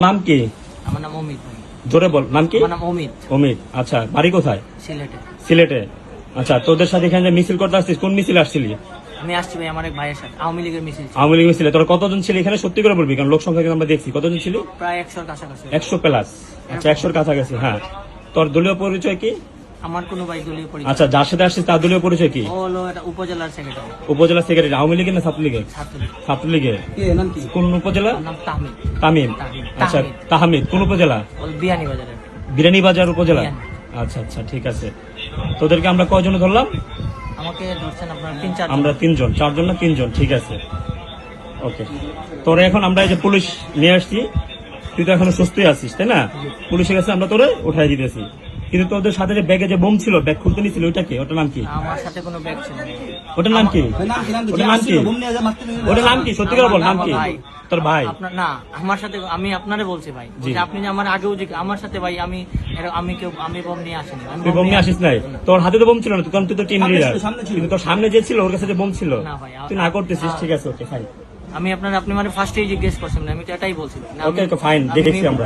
নাম কি? আমার নাম অমিত জোরে বল নাম কি? আমার নাম অমিত। অমিত আচ্ছা বাড়ি কোথায়? সিলেটে। সিলেটে। আচ্ছা তোদের সাথে এখানে মিছিল করতে আসছিস কোন মিছিল আসছিলি? আমি আসছি ভাই আমার এক ভাইয়ের সাথে আওয়ামী লীগের মিছিল আওয়ামী লীগ মিছিলে তোর কতজন ছিল এখানে? সত্যি করে বলবি কারণ লোক সংখ্যা কিন্তু আমরা দেখছি। কতজন ছিল? প্রায় একশোর কাছাকাছি। একশো প্লাস আচ্ছা একশোর কাছাকাছি হ্যাঁ। তোর দলীয় পরিচয় কি? আমার কোনো ভাই দলীয় পরিচয় আচ্ছা যার সাথে আসছিস তার দলীয় পরিচয় কি? ও হলো এটা উপজেলার সেক্রেটারি উপজেলা সেক্রেটারি আওয়ামী লীগের না ছাত্রলীগের? ছাত্রলীগ। ছাত্রলীগের। কোন উপজেলা? নাম তামিম আচ্ছা তাহমিদ। কোন উপজেলা? ওর বিয়ানি বিরানীবাজার উপজেলা? আচ্ছা আচ্ছা ঠিক আছে। তোদেরকে আমরা কয়জনে ধরলাম? আমাকে ধরছেন আপনার তিন চার আমরা তিনজন চারজন না তিনজন ঠিক আছে। ওকে। তোরে এখন আমরা এই যে পুলিশ নিয়ে আসছি তুই তো এখনও সুস্থই আছিস তাই না? পুলিশের কাছে আমরা তোরে উঠাই দিতেছি। কিন্তু তোদের সাথে যে ব্যাগে যে বোম ছিল ব্যাগ খুলতে নিছিল ওইটা কি ওটার নাম কি? আমার সাথে কোনো ব্যাগ ছিল না। ওটার নাম কি? ওটার নাম কি? ওটার নাম কি? সত্যি করে বল নাম কি? তোর ভাই। না আমার সাথে আমি আপনারে বলছি ভাই। যে আপনি যে আমার আগেও যে আমার সাথে ভাই আমি আমি কেউ আমি বম নিয়ে আসিনি। আমি তুই বোম নিয়ে আসিস নাই? তোর হাতে তো বোম ছিল না তুই- কারণ তুই তো টিম লিডার সামনে ছিল। কিন্তু তোর সামনে যে ছিল ওর কাছে যে বোম ছিল না ভাই, তুই না করতেছিস ঠিক আছে ওকে ফাইন আমি আপনার আপনি মানে ফার্স্টেই জিজ্ঞেস করছেন আমি তো এটাই বলছি। ওকে ফাইন দেখেছি আমরা।